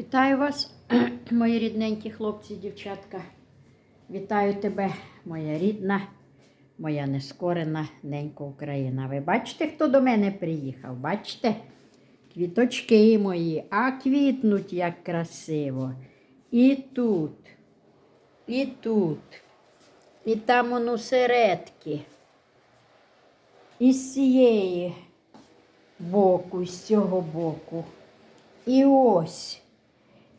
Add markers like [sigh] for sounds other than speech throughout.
Вітаю вас, [clears throat] мої рідненькі хлопці і дівчатка. Вітаю тебе, моя рідна, моя нескорена ненька Україна. Ви бачите, хто до мене приїхав? Бачите? Квіточки мої, а квітнуть як красиво. І тут, і тут, і там воно середки. І з цієї боку, з цього боку. І ось.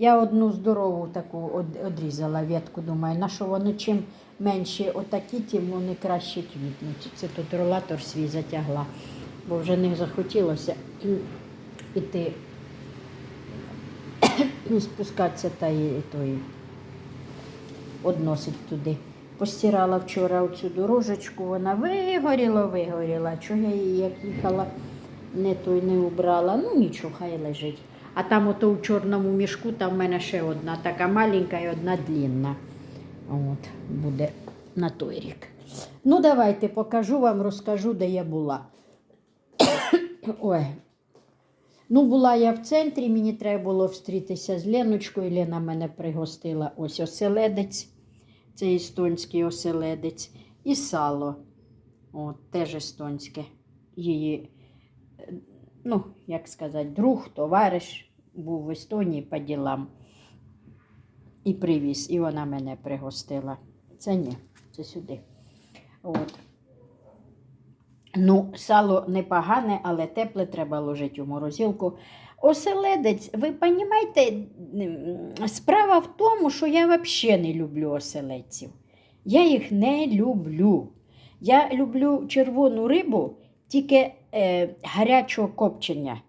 Я одну здорову таку одрізала ветку, думаю, на що вони чим менші отакі, тим вони краще квітнуть. Це тут ролатор свій затягла, бо вже не захотілося іти [coughs] спускатися та і тої односить туди. Постирала вчора оцю дорожечку, вона вигоріла, вигоріла. Чого я її як їхала, не той не убрала. Ну нічого, хай лежить. А там ото у чорному мішку, там в мене ще одна така маленька і одна длінна. От, буде на той рік. Ну, давайте покажу вам, розкажу, де я була. [coughs] Ой. Ну, була я в центрі, мені треба було встрітися з Леночкою. Лена мене пригостила ось оселедець, це естонський оселедець, і сало. От, теж естонське. Її, ну, як сказати, друг, товариш був в Естонії по ділам. І привіз, і вона мене пригостила. Це ні, це сюди. От. Ну, сало непогане, але тепле треба ложити у морозилку. Оселедець, ви розумієте, справа в тому, що я взагалі не люблю оселедців. Я їх не люблю. Я люблю червону рибу, тільки е, гарячого копчення.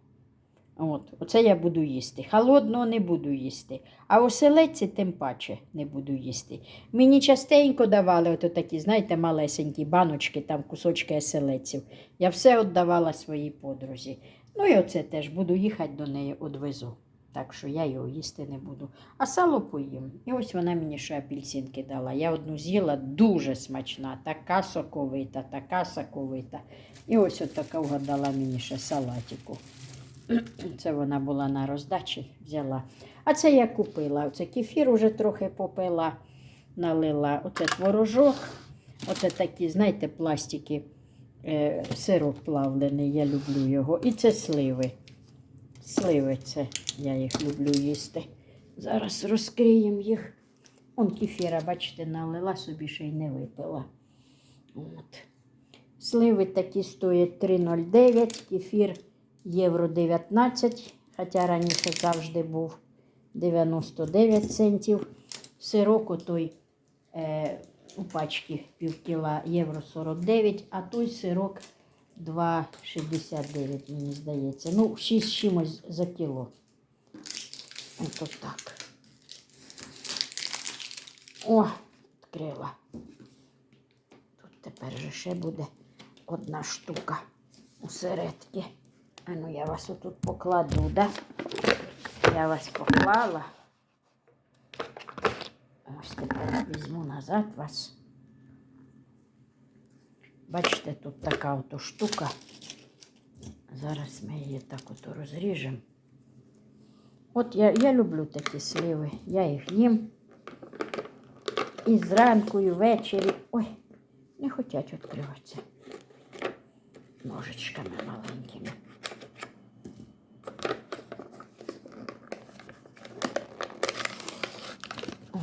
От, оце я буду їсти. Холодного не буду їсти. А оселедці тим паче не буду їсти. Мені частенько давали от такі, знаєте, малесенькі баночки, там кусочки оселедців. Я все віддавала своїй подрузі. Ну і оце теж буду їхати до неї, одвезу. Так що я його їсти не буду. А сало поїм. І ось вона мені ще апельсинки дала. Я одну з'їла дуже смачна, така соковита, така соковита. І ось от така вгадала мені ще салатику. [clears throat] Це вона була на роздачі, взяла. А це я купила. Оце кефір уже трохи попила, налила. Оце творожок. Оце такі, знаєте, пластики. Е, сироп плавлений, я люблю його. І це сливи. Сливи це, я їх люблю їсти. Зараз розкриємо їх. Он кефіра, бачите, налила собі ще й не випила. От. Сливи такі стоять 3,09, кефір євро 19, хоча раніше завжди був 99 центів. Сирок отой е, у пачці пів кіла євро 49, а той сирок 2,69, мені здається. Ну, 6 чимось за кіло. Ото так. О, відкрила. Тут тепер же ще буде одна штука усередки. А ну я вас отут покладу, да? Я вас поклала. Ось тепер візьму назад вас. Бачите, тут така ото штука. Зараз ми її так ото розріжемо. От я, я люблю такі сливи. Я їх їм. І зранку, і ввечері. Ой, не хочуть відкриватися. Ножичками маленькими. О.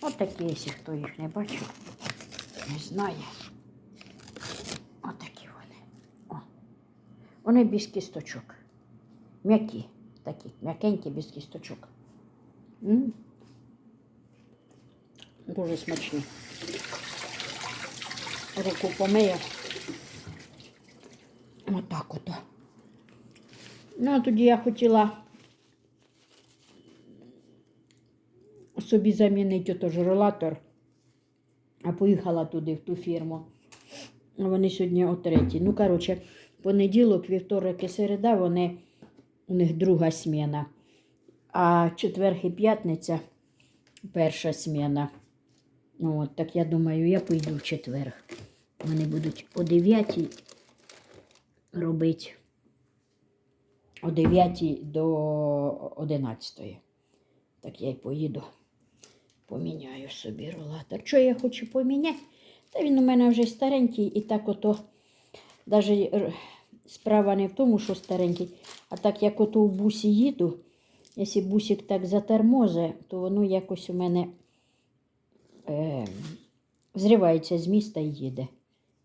От такі, якщо хто їх не бачив, не знає. Отакі вони. О. Вони без кісточок. М'які, такі, м'якенькі без кісточок. М. Дуже смачні. Руку помию. Отак ото. Ну, а тоді я хотіла собі замінити отож ролатор, а поїхала туди, в ту фірму. Вони сьогодні о третій. Ну, коротше, понеділок, вівторок і середа, вони, у них друга сміна. А четверг і п'ятниця перша сміна. От, так я думаю, я поїду в четверг. Вони будуть о 9 робити о 9 до 11. Так я й поїду. Поміняю собі рулатор. Що я хочу поміняти? Та він у мене вже старенький і так ото. Навіть справа не в тому, що старенький, а так як ото в бусі їду, якщо бусик так затормозе, то воно якось у мене е, зривається з міста і їде.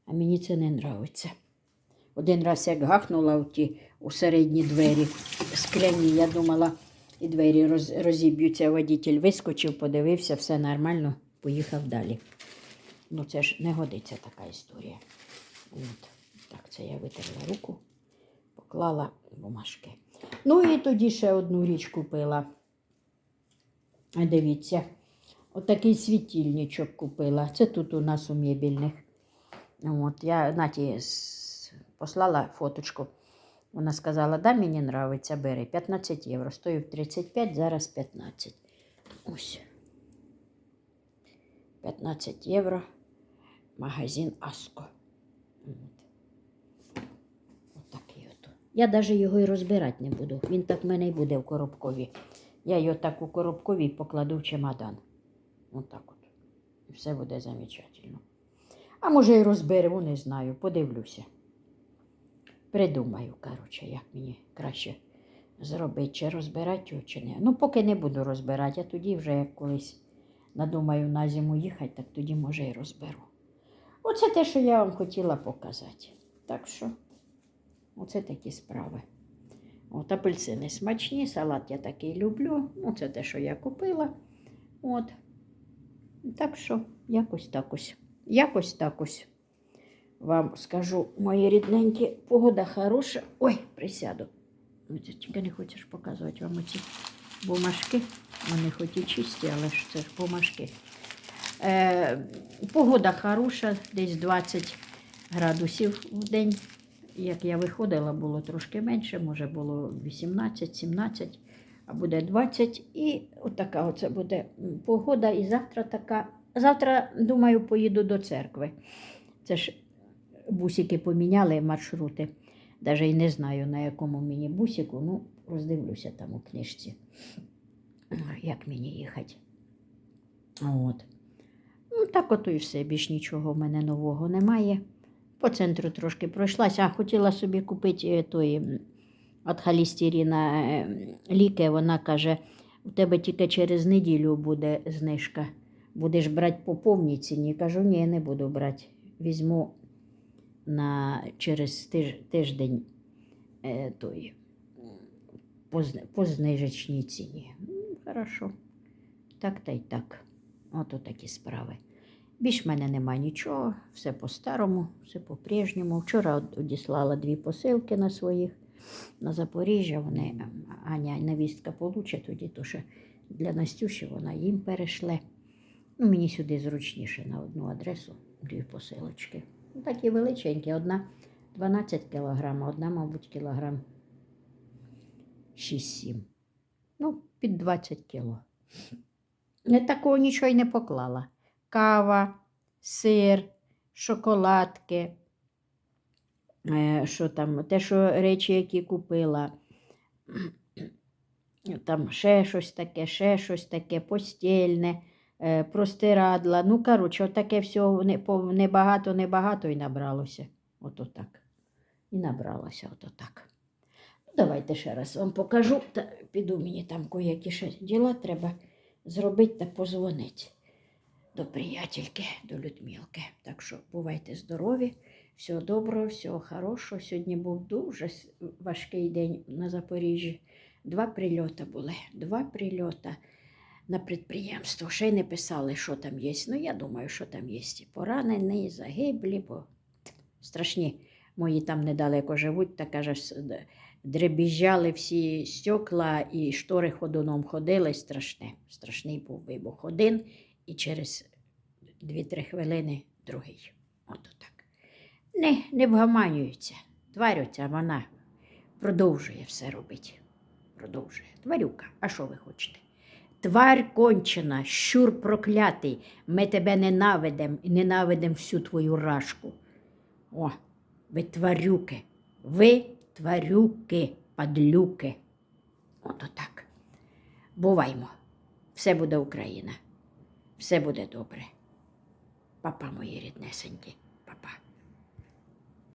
А мені це не подобається. Один раз як гахнула у ті у середні двері скляні, я думала, і двері роз, розіб'ються. Водитель вискочив, подивився, все нормально, поїхав далі. Ну, це ж не годиться така історія. От. Так, це я витерла руку, поклала бумажки. Ну і тоді ще одну річ купила. Дивіться, отакий світильничок купила. Це тут у нас у мебільних. От, я Наті послала фоточку. Вона сказала, да, мені нравиться, бери. 15 євро. Стоїв 35, зараз 15. Ось. 15 євро. Магазин Аско. От. Отакий от. Я навіть його і розбирати не буду. Він так в мене і буде в коробкові. Я його так у коробкові покладу в чемодан. Отак от. І все буде замечательно. А може і розберу, не знаю, подивлюся. Придумаю, коротше, як мені краще зробити, чи розбирати чи не. Ну, поки не буду розбирати, а тоді вже як колись надумаю на зиму їхати, так тоді може і розберу. Оце те, що я вам хотіла показати. Так що, оце такі справи. От апельсини смачні, салат я такий люблю. Ну, це те, що я купила. От. Так що, якось так ось. Якось так ось. Вам скажу, мої рідненькі, погода хороша. Ой, присяду. Ну, Тільки не хочеш показувати вам оці бумажки. Вони хоч і чисті, але ж це ж бумажки. Е, погода хороша, десь 20 градусів в день. Як я виходила, було трошки менше, може було 18-17, а буде 20. І отака оце буде погода. І завтра така. Завтра, думаю, поїду до церкви. Це ж бусики поміняли маршрути. Навіть і не знаю, на якому мені бусику. Ну, роздивлюся там у книжці, як мені їхати. От. Ну, так ото і все. Більш нічого в мене нового немає. По центру трошки пройшлася. А хотіла собі купити е, той м, від е, ліки. Вона каже, у тебе тільки через неділю буде знижка. Будеш брати по повній ціні. Кажу, ні, не буду брати. Візьму на, через тиж, тиждень е, той, по, по знижечній ціні. Ну, хорошо. Так та й так. Ото такі справи. Більш в мене нема нічого, все по-старому, все по-прежньому. Вчора одіслала дві посилки на своїх на Запоріжжя. Вони ем, Аня невістка получить тоді, то що для Настюші вона їм перешле. Ну, мені сюди зручніше на одну адресу дві посилочки. Ну, такі величенькі. Одна 12 кілограм, одна, мабуть, кілограм 6-7. Ну, під 20 кіло. Я такого нічого й не поклала. Кава, сир, шоколадки. Е, що там, те, що речі, які купила. Там ще щось таке, ще щось таке, постільне, простирадла. Ну, коротше, таке все небагато, небагато і набралося. Ото так. І набралося ото так. Ну, давайте ще раз вам покажу. Та піду мені там кое-які ще діла треба зробити та позвонити до приятельки, до Людмилки. Так що бувайте здорові, всього доброго, всього хорошого. Сьогодні був дуже важкий день на Запоріжжі. Два прильоти були. Два прильоти на підприємство. Ще й не писали, що там є. Ну, я думаю, що там є. І поранені, і загиблі, бо страшні. Мої там недалеко живуть, та каже, дребіжали всі стекла і штори ходуном ходили. Страшне. Страшний був вибух. Один і через 2-3 хвилини другий. Ото так. Не, не вгаманюються. Тварються, вона продовжує все робити. Продовжує. Тварюка, а що ви хочете? Тварь кончена, щур проклятий, ми тебе ненавидим і ненавидим всю твою рашку. О, ви тварюки, ви тварюки. падлюки. Ото так. Буваймо. Все буде Україна. Все буде добре. Папа мої ріднесенькі.